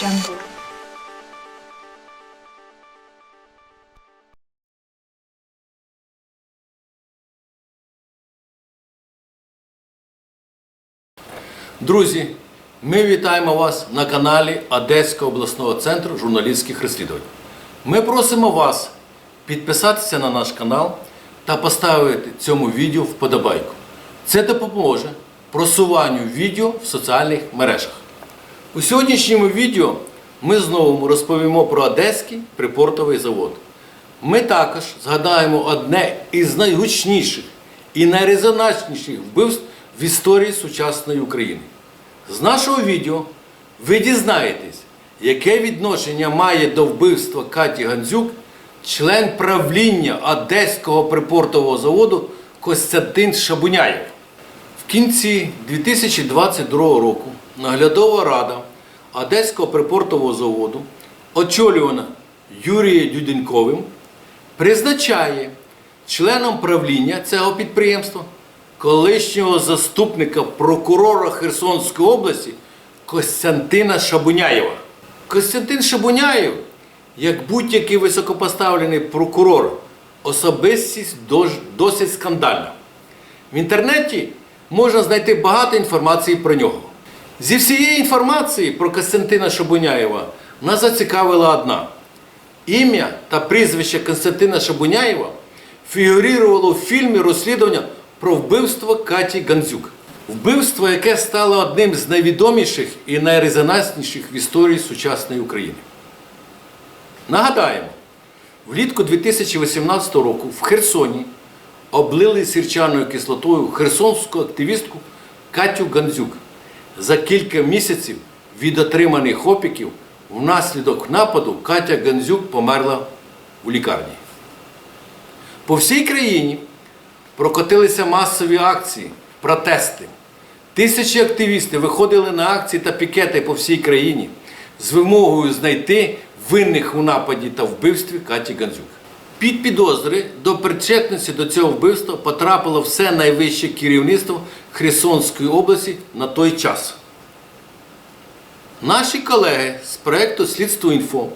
Jungle. Друзі, ми вітаємо вас на каналі Одеського обласного центру журналістських розслідувань. Ми просимо вас підписатися на наш канал та поставити цьому відео вподобайку. Це допоможе просуванню відео в соціальних мережах. У сьогоднішньому відео ми знову розповімо про Одеський припортовий завод. Ми також згадаємо одне із найгучніших і найрезонансніших вбивств в історії сучасної України. З нашого відео ви дізнаєтесь, яке відношення має до вбивства Каті Гандзюк член правління Одеського припортового заводу Костянтин Шабуняєв. В кінці 2022 року наглядова рада Одеського припортового заводу, очолювана Юрієм Дюденковим, призначає членом правління цього підприємства колишнього заступника прокурора Херсонської області Костянтина Шабуняєва. Костянтин Шабуняєв, як будь-який високопоставлений прокурор, особистість досить скандальна. В інтернеті можна знайти багато інформації про нього. Зі всієї інформації про Костянтина Шабуняєва нас зацікавила одна. Ім'я та прізвище Константина Шабуняєва фігурувало в фільмі розслідування про вбивство Каті Гандзюк. Вбивство, яке стало одним з найвідоміших і найрезонансніших в історії сучасної України. Нагадаємо, влітку 2018 року в Херсоні облили сірчаною кислотою херсонську активістку Катю Гандзюк. За кілька місяців від отриманих опіків внаслідок нападу Катя Гандзюк померла у лікарні. По всій країні прокотилися масові акції, протести. Тисячі активістів виходили на акції та пікети по всій країні з вимогою знайти винних у нападі та вбивстві Каті Гандзюк. Під підозри до причетності до цього вбивства потрапило все найвище керівництво Херсонської області на той час. Наші колеги з проєкту Слідство інфо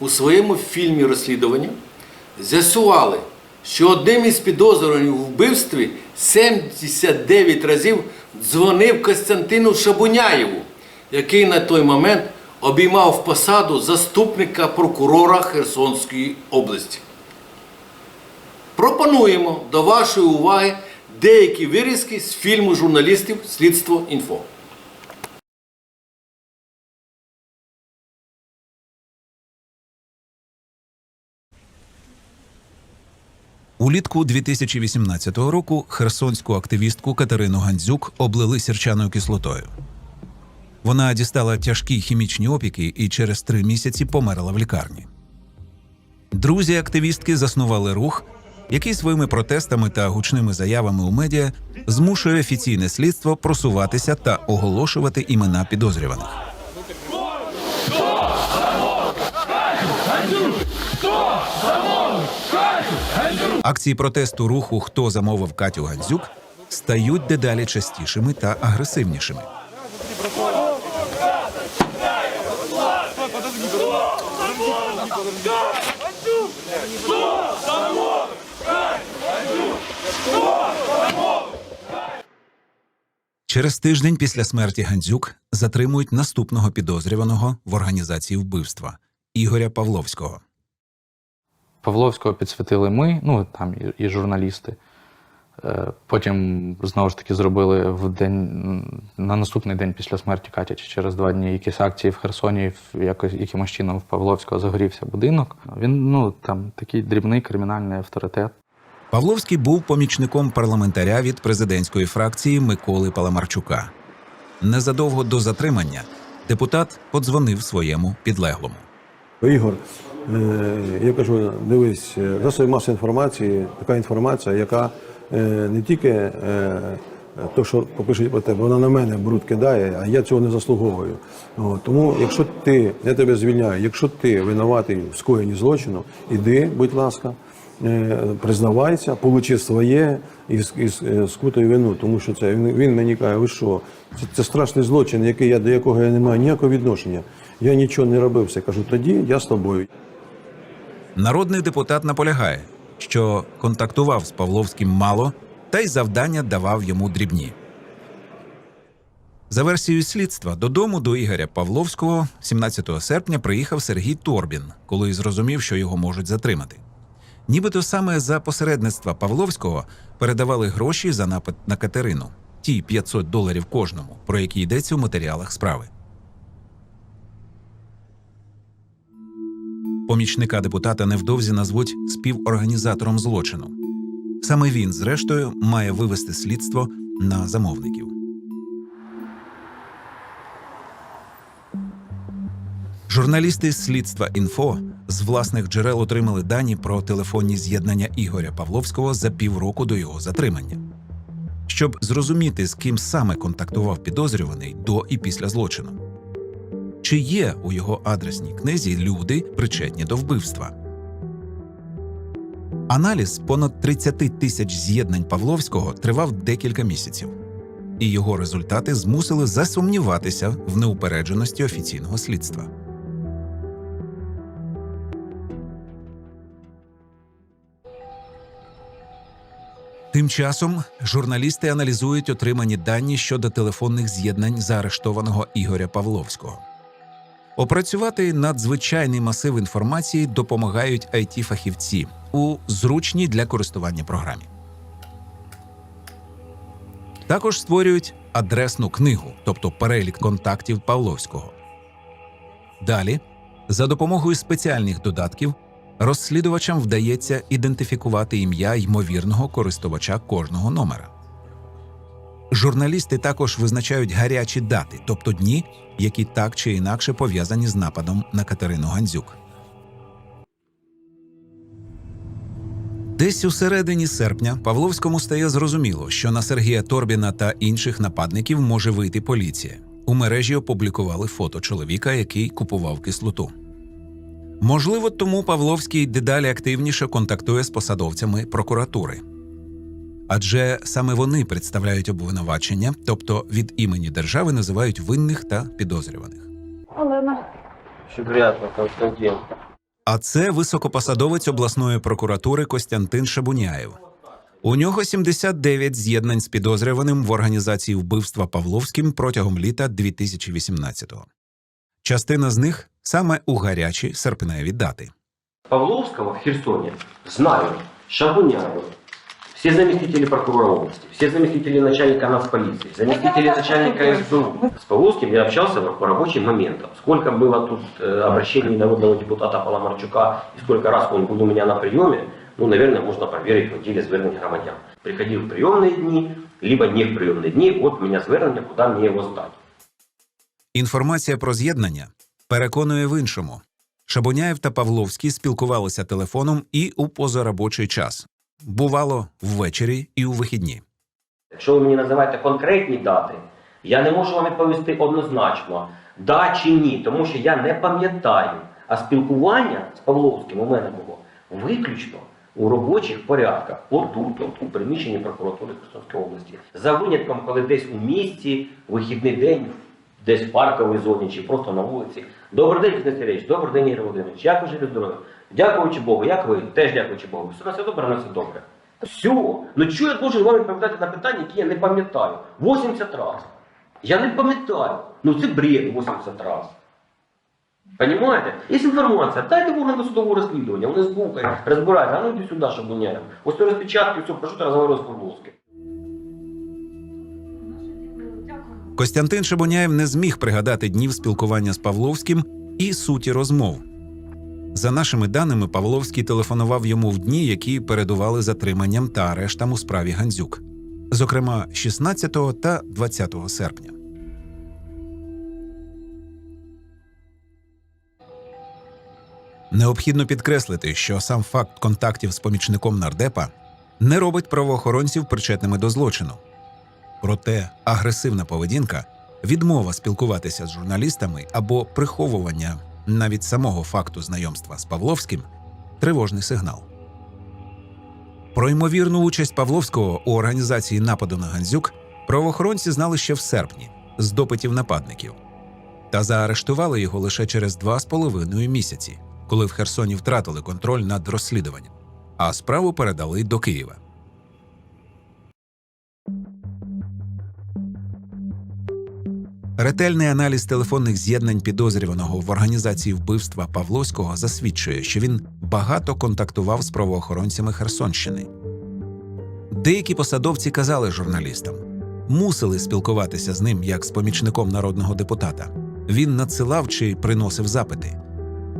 у своєму фільмі розслідування з'ясували, що одним із підозрюваних у вбивстві 79 разів дзвонив Костянтину Шабуняєву, який на той момент обіймав посаду заступника прокурора Херсонської області. Пропонуємо до вашої уваги деякі вирізки з фільму журналістів Слідство інфо. Улітку 2018 року херсонську активістку Катерину Гандзюк облили сірчаною кислотою. Вона дістала тяжкі хімічні опіки і через три місяці померла в лікарні. Друзі активістки заснували рух, який своїми протестами та гучними заявами у медіа змушує офіційне слідство просуватися та оголошувати імена підозрюваних. Акції протесту руху Хто замовив Катю Гандзюк стають дедалі частішими та агресивнішими. Через тиждень після смерті Гандзюк затримують наступного підозрюваного в організації вбивства Ігоря Павловського. Павловського підсвітили ми, ну там і, і журналісти. Е, Потім знову ж таки зробили в день на наступний день після смерті Каті чи через два дні якісь акції в Херсоні, в якось якимось чином в Павловського загорівся будинок. Він ну там такий дрібний кримінальний авторитет. Павловський був помічником парламентаря від президентської фракції Миколи Паламарчука. Незадовго до затримання депутат подзвонив своєму підлеглому. Ігор, я кажу, дивись, е, засоби масової інформації, така інформація, яка е, не тільки е, то, що попишуть про тебе, вона на мене бруд кидає, а я цього не заслуговую. Тому, якщо ти, я тебе звільняю, якщо ти винуватий в скоєнні злочину, іди, будь ласка, е, признавайся, получи своє і, с- і, с- е, вину, тому що це він, він мені каже, ви що, це, це страшний злочин, який я, до якого я не маю ніякого відношення. Я нічого не робив, все кажу, тоді я з тобою. Народний депутат наполягає, що контактував з Павловським мало, та й завдання давав йому дрібні. За версією слідства, додому до Ігоря Павловського 17 серпня приїхав Сергій Торбін, коли зрозумів, що його можуть затримати. Нібито саме за посередництва Павловського передавали гроші за напад на Катерину, ті 500 доларів кожному, про які йдеться у матеріалах справи. Помічника депутата невдовзі назвуть співорганізатором злочину. Саме він, зрештою, має вивести слідство на замовників. Журналісти з слідства інфо з власних джерел отримали дані про телефонні з'єднання Ігоря Павловського за півроку до його затримання. Щоб зрозуміти, з ким саме контактував підозрюваний до і після злочину. Чи є у його адресній книзі люди, причетні до вбивства? Аналіз понад 30 тисяч з'єднань Павловського тривав декілька місяців, і його результати змусили засумніватися в неупередженості офіційного слідства. Тим часом журналісти аналізують отримані дані щодо телефонних з'єднань заарештованого Ігоря Павловського. Опрацювати надзвичайний масив інформації допомагають it фахівці у зручній для користування програмі. Також створюють адресну книгу, тобто перелік контактів Павловського. Далі, за допомогою спеціальних додатків, розслідувачам вдається ідентифікувати ім'я ймовірного користувача кожного номера. Журналісти також визначають гарячі дати, тобто дні, які так чи інакше пов'язані з нападом на Катерину Гандзюк. Десь у середині серпня Павловському стає зрозуміло, що на Сергія Торбіна та інших нападників може вийти поліція. У мережі опублікували фото чоловіка, який купував кислоту. Можливо, тому Павловський дедалі активніше контактує з посадовцями прокуратури. Адже саме вони представляють обвинувачення, тобто від імені держави називають винних та підозрюваних. Олена. Щегрятно, Константин. А це високопосадовець обласної прокуратури Костянтин Шабуняєв. У нього 79 з'єднань з підозрюваним в організації вбивства Павловським протягом літа 2018-го. Частина з них саме у гарячі серпневі дати. Павловского в Херсоне знают Шабуняева, все заместители прокурора области, все заместители начальника нацполиции, заместители начальника СБУ. С Павловским я общался по рабочим моментам. Сколько было тут э, обращений народного депутата Паламарчука и сколько раз он был у меня на приеме, ну, наверное, можно проверить в отделе звернень громадян. Приходил в приемные дни, либо не в приемные дни, вот у меня звернення, куда мне его сдать. Інформація про з'єднання переконує в іншому. Шабуняєв та Павловський спілкувалися телефоном і у позаробочий час. Бувало ввечері і у вихідні. Якщо ви мені називаєте конкретні дати, я не можу вам відповісти однозначно, да чи ні, тому що я не пам'ятаю. А спілкування з Павловським у мене було виключно у робочих порядках, отут, от, у приміщенні прокуратури Херсонської області. За винятком, коли десь у місті, вихідний день, десь в парковій зоні чи просто на вулиці. Добрий день, Сергійович, добрий день, Ігор Володимирович. Як ви живі здорові? Дякуючи Богу, як ви? Теж дякуючи Богу. Все на все добре, на все добре. Все. Ну чого я должен вам відповідати на питання, які я не пам'ятаю? 80 разів. Я не пам'ятаю. Ну це бред 80 разів. Понимаете? Є інформація, дайте в орган досудового розслідування, вони слухають, розбираються, а ну йди сюди, щоб не Ось то розпечатки, все, прошу ти розговорю з Павловським. Костянтин Шабуняєв не зміг пригадати днів спілкування з Павловським і суті розмов. За нашими даними, Павловський телефонував йому в дні, які передували затриманням та арештам у справі Гандзюк, зокрема 16 та 20 серпня. Необхідно підкреслити, що сам факт контактів з помічником нардепа не робить правоохоронців причетними до злочину. Проте агресивна поведінка, відмова спілкуватися з журналістами або приховування навіть самого факту знайомства з Павловським тривожний сигнал. Про ймовірну участь Павловського у організації нападу на Гандзюк правоохоронці знали ще в серпні з допитів нападників. та заарештували його лише через два з половиною місяці, коли в Херсоні втратили контроль над розслідуванням, а справу передали до Києва. Ретельний аналіз телефонних з'єднань підозрюваного в організації вбивства Павловського засвідчує, що він багато контактував з правоохоронцями Херсонщини. Деякі посадовці казали журналістам, мусили спілкуватися з ним як з помічником народного депутата. Він надсилав чи приносив запити.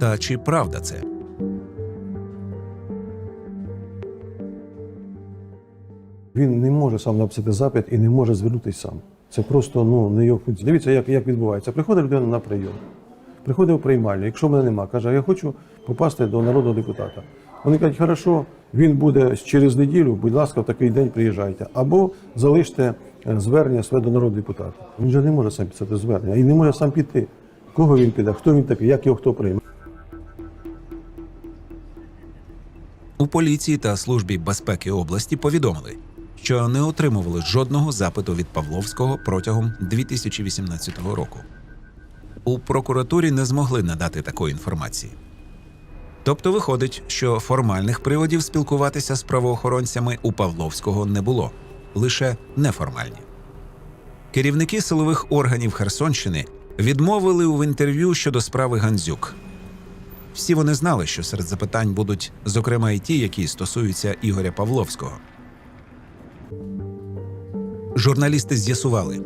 Та чи правда це? Він не може сам написати запит і не може звернутися сам. Це просто ну, не його функція. Дивіться, як, як відбувається. Приходить людина на прийом. Приходить в приймальню. Якщо мене нема, каже, я хочу попасти до народного депутата. Вони кажуть, хорошо, він буде через неділю, будь ласка, в такий день приїжджайте. Або залиште е, звернення своє до народного депутата. Він же не може сам писати звернення і не може сам піти. Кого він піде, хто він такий, як його хто прийме. У поліції та службі безпеки області повідомили, що не отримували жодного запиту від Павловського протягом 2018 року. У прокуратурі не змогли надати такої інформації. Тобто виходить, що формальних приводів спілкуватися з правоохоронцями у Павловського не було, лише неформальні. Керівники силових органів Херсонщини відмовили в інтерв'ю щодо справи Гандзюк. Всі вони знали, що серед запитань будуть, зокрема, і ті, які стосуються Ігоря Павловського. Журналісти з'ясували,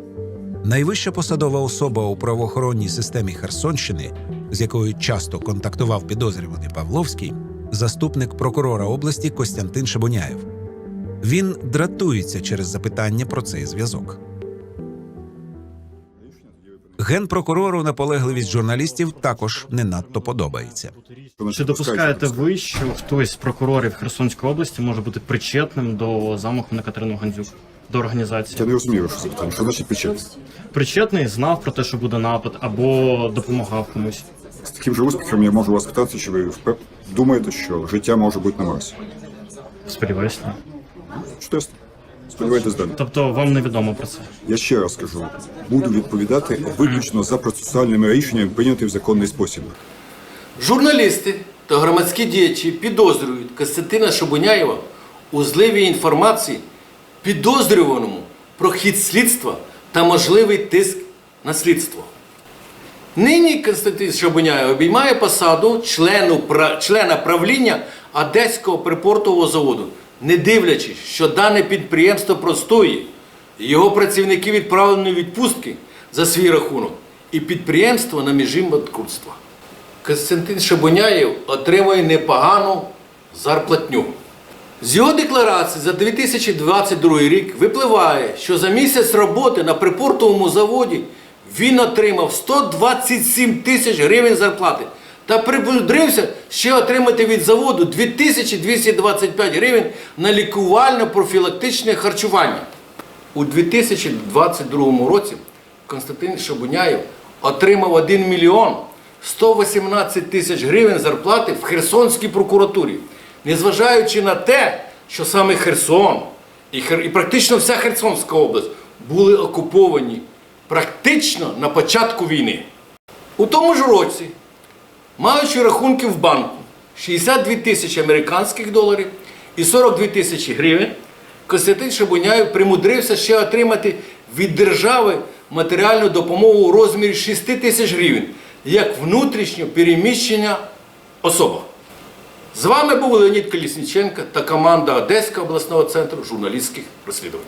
найвища посадова особа у правоохоронній системі Херсонщини, з якою часто контактував підозрюваний Павловський, заступник прокурора області Костянтин Шабуняєв. Він дратується через запитання про цей зв'язок. Генпрокурору наполегливість журналістів також не надто подобається. Чи допускаєте ви, що хтось з прокурорів Херсонської області може бути причетним до замаху на Катерину Гандзюк, до організації? Я не розумію ваше запитання. Що значить печать? Причетний знав про те, що буде напад, або допомагав комусь. З таким же успіхом я можу вас питати, чи ви впев- думаєте, що життя може бути на Марсі? Сподіваюся. ні. Чудесно. Сподівайтесь далі. Тобто вам невідомо про це. Я ще раз кажу, буду відповідати виключно за процесуальними рішеннями, прийняті в законний спосіб. Журналісти та громадські діячі підозрюють Костянтина Шабуняєва у зливі інформації підозрюваному про хід слідства та можливий тиск на слідство. Нині Константин Шабуняєв обіймає посаду члену, пра- члена правління Одеського припортового заводу, не дивлячись, що дане підприємство простоює, його працівники відправлені відпустки за свій рахунок, і підприємство на межі банкрутства. Костянтин Шабуняєв отримує непогану зарплатню. З його декларації за 2022 рік випливає, що за місяць роботи на припортовому заводі він отримав 127 тисяч гривень зарплати та примудрився ще отримати від заводу 2225 гривень на лікувально-профілактичне харчування. У 2022 році Константин Шабуняєв отримав 1 мільйон 118 тисяч гривень зарплати в Херсонській прокуратурі, незважаючи на те, що саме Херсон і, Хер... і практично вся Херсонська область були окуповані практично на початку війни. У тому ж році, маючи рахунки в банку 62 тисячі американських доларів і 42 тисячі гривень, Костянтин Шабуняєв примудрився ще отримати від держави матеріальну допомогу у розмірі 6 тисяч гривень як внутрішньо переміщення особа. З вами був Леонід Колісніченко та команда Одеського обласного центру журналістських розслідувань.